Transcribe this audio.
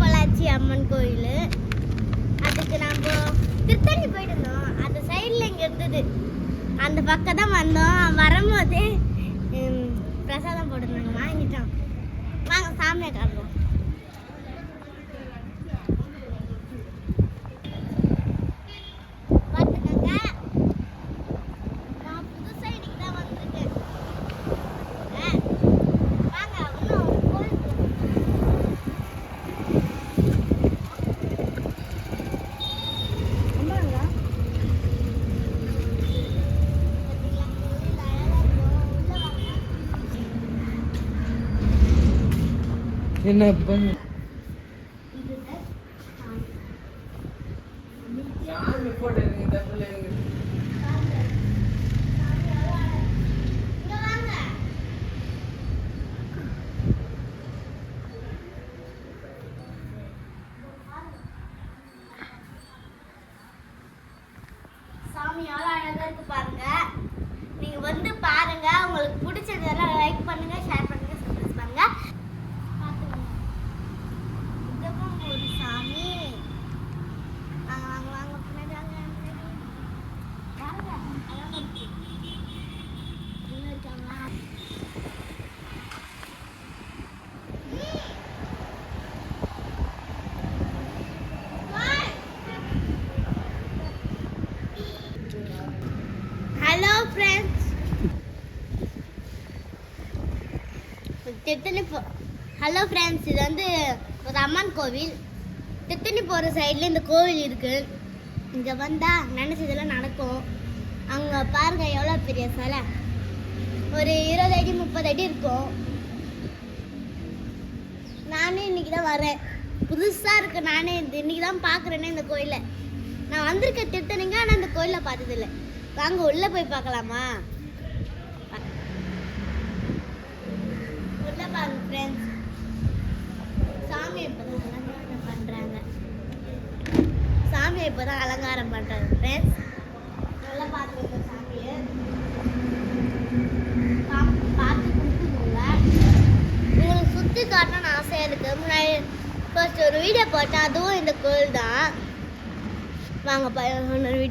பொள்ளாச்சி அம்மன் கோயில். அதுக்கு நம்ம திருத்தணி போயிட்டு இருந்தோம் அந்த சைடில் இங்கே இருந்தது. அந்த பக்கம் தான் வந்தோம். வரும்போதே பிரசாதம் போட்டிருந்தாங்க. வாங்கிட்டோம். வாங்க சாமியை காட்டுவோம் என்ன பண்ண? சாமி எவ்வளோ அழகா இருக்கு பாருங்க. நீங்க வந்து பாருங்க உங்களுக்கு பிடிச்சதெல்லாம் லைக் பண்ணுங்க ஷேர் பண்ணுங்க சப்ஸ்கிரைப் பண்ணுங்க பார்த்துக்கோங்க இதுவும் ஒரு சாமி வாங்க வாங்க வாங்க பின்னாடி வாங்க பின்னாடி. வாங்க அழகா இருக்கு. உள்ள இருக்காங்களா? ஹலோ ஃப்ரெண்ட்ஸ் திட்டனி போ ஹலோ ஃப்ரெண்ட்ஸ் இது வந்து ஒரு அம்மன் கோவில். திட்டனி போகிற சைடில் இந்த கோவில் இருக்குது இங்கே வந்தால் நினச்சதெல்லாம் நடக்கும். அங்கே பாருங்க எவ்வளோ பெரிய சிலை. ஒரு இருபது அடி முப்பது அடி இருக்கும். நானே இன்னைக்கு தான் வரேன். புதுசாக இருக்கு. நானே இந்த இன்னைக்கு தான் பார்க்குறேனே இந்த கோயிலை. நான் வந்திருக்க திருத்தணிங்க ஆனால் இந்த கோயிலை பார்த்ததில்ல. வாங்க உள்ளே போய் பார்க்கலாமா? உள்ள பாருங்க ஃப்ரெண்ட்ஸ் சாமி இப்போதான் அலங்காரம் பண்ணுறாங்க சாமி இப்போதான் அலங்காரம் பண்ணுறாங்க ஃப்ரெண்ட்ஸ் நல்லா பார்த்துருங்க சாமியை. பா- சுற்றி காட்டணும்னு ஆசையாக இருக்குது முன்னாடி ஃபர்ஸ்ட் ஒரு வீடியோ போட்டேன் அதுவும் இந்த கோயில் தான் வாங்க ப- இன்னொரு வீடியோ